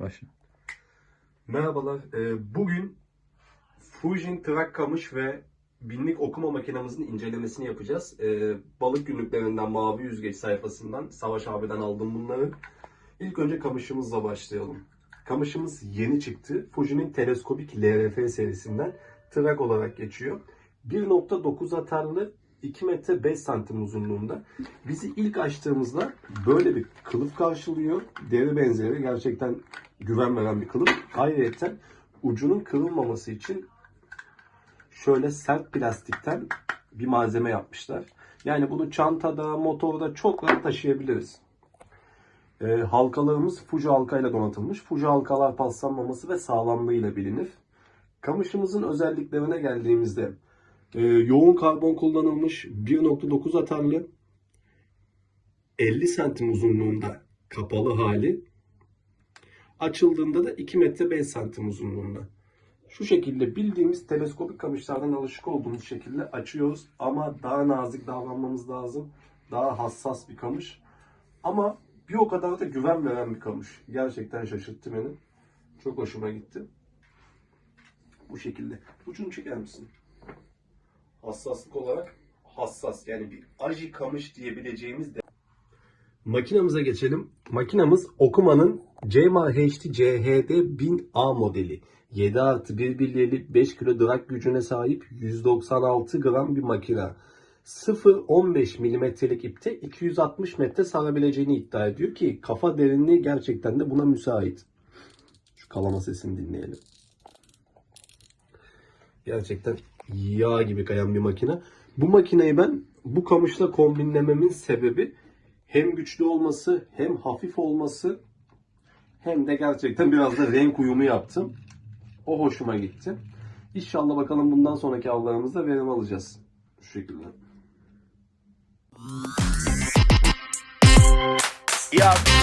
Başla. Merhabalar. Ee, Bugün Fujin Trak Kamış ve binlik okuma makinamızın incelemesini yapacağız. Ee, Balık günlüklerinden Mavi Yüzgeç sayfasından Savaş abiden aldım bunları. İlk önce kamışımızla başlayalım. Kamışımız yeni çıktı. Fuji'nin teleskopik LRF serisinden Trak olarak geçiyor. 1.9 atarlı 2 metre 5 santim uzunluğunda. Bizi ilk açtığımızda böyle bir kılıf karşılıyor. Deri benzeri gerçekten güven veren bir kılıf. Ayrıca ucunun kırılmaması için şöyle sert plastikten bir malzeme yapmışlar. Yani bunu çantada, motorda çok rahat taşıyabiliriz. Ee, halkalarımız Fuji halkayla donatılmış. Fuji halkalar paslanmaması ve sağlamlığıyla bilinir. Kamışımızın özelliklerine geldiğimizde e, yoğun karbon kullanılmış 1.9 atarlı 50 santim uzunluğunda kapalı hali açıldığında da 2 metre 5 santim uzunluğunda. Şu şekilde bildiğimiz teleskopik kamışlardan alışık olduğumuz şekilde açıyoruz ama daha nazik davranmamız lazım. Daha hassas bir kamış. Ama bir o kadar da güven veren bir kamış. Gerçekten şaşırttı beni. Çok hoşuma gitti. Bu şekilde. Ucunu çeker misin? Hassaslık olarak hassas. Yani bir aji kamış diyebileceğimiz de Makinamıza geçelim. Makinamız Okuma'nın CMA HD CHD 1000A modeli. 7 artı 1 bilyeli 5 kilo drag gücüne sahip 196 gram bir makina. 0-15 milimetrelik ipte 260 metre sarabileceğini iddia ediyor ki kafa derinliği gerçekten de buna müsait. Şu kalama sesini dinleyelim. Gerçekten yağ gibi kayan bir makine. Bu makineyi ben bu kamışla kombinlememin sebebi hem güçlü olması hem hafif olması hem de gerçekten biraz da renk uyumu yaptım. O hoşuma gitti. İnşallah bakalım bundan sonraki avlarımızda verim alacağız. Şu şekilde. Yeah.